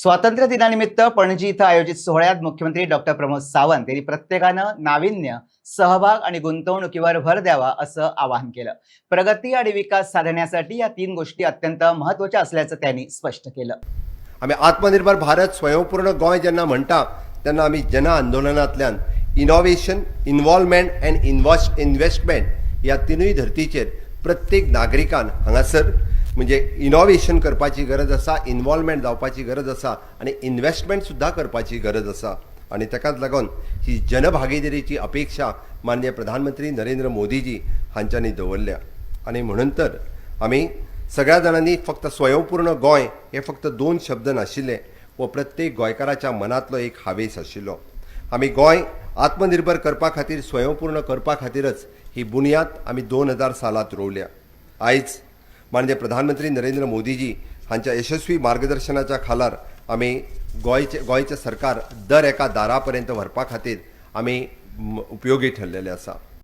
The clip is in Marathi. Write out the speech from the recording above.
स्वातंत्र्य दिनानिमित्त पणजी इथं आयोजित सोहळ्यात मुख्यमंत्री डॉक्टर प्रमोद सावंत यांनी प्रत्येकानं नाविन्य सहभाग आणि गुंतवणुकीवर भर द्यावा असं आवाहन केलं. प्रगती आणि विकास साधण्यासाठी या तीन गोष्टी अत्यंत महत्त्वाच्या असल्याचं त्यांनी स्पष्ट केलं. आमी आत्मनिर्भर भारत स्वयंपूर्ण गोंय जेन्ना म्हणटा तेन्ना आमी जन आंदोलनांतल्यान innovation involvement and invest investment ह्या तिनूय धर्तीचेर प्रत्येक नागरिकान हांगासर म्हणजे इनोव्हेशन करपाची गरज आसा इन्वॉल्वमेंट जावपाची गरज आसा आनी इन्व्हेस्टमेंट सुद्दां करपाची गरज आसा आनी ताकाच लागून ही जनभागीदारीची अपेक्षा माननीय प्रधानमंत्री नरेंद्र मोदीजी हांच्यांनी दवरल्या. आनी म्हणून तर आमी सगळ्या जाणांनी फक्त स्वयंपूर्ण गोंय हे फक्त दोन शब्द नाशिल्ले व प्रत्येक गोंयकाराच्या मनांतलो एक हावेस आशिल्लो. आमी गोंय आत्मनिर्भर करपा खातीर स्वयंपूर्ण करपा खातीरच ही बुनयाद आमी दोन हजार सालांत रोवल्या. आयज माननीय प्रधानमंत्री नरेंद्र मोदीजी हांच्या यशस्वी मार्गदर्शनाच्या खालार आमी गोंयचे गोंयचें सरकार दर एका दारा पर्यंत व्हरपा खातीर आमी उपयोगी ठरलेले आसा.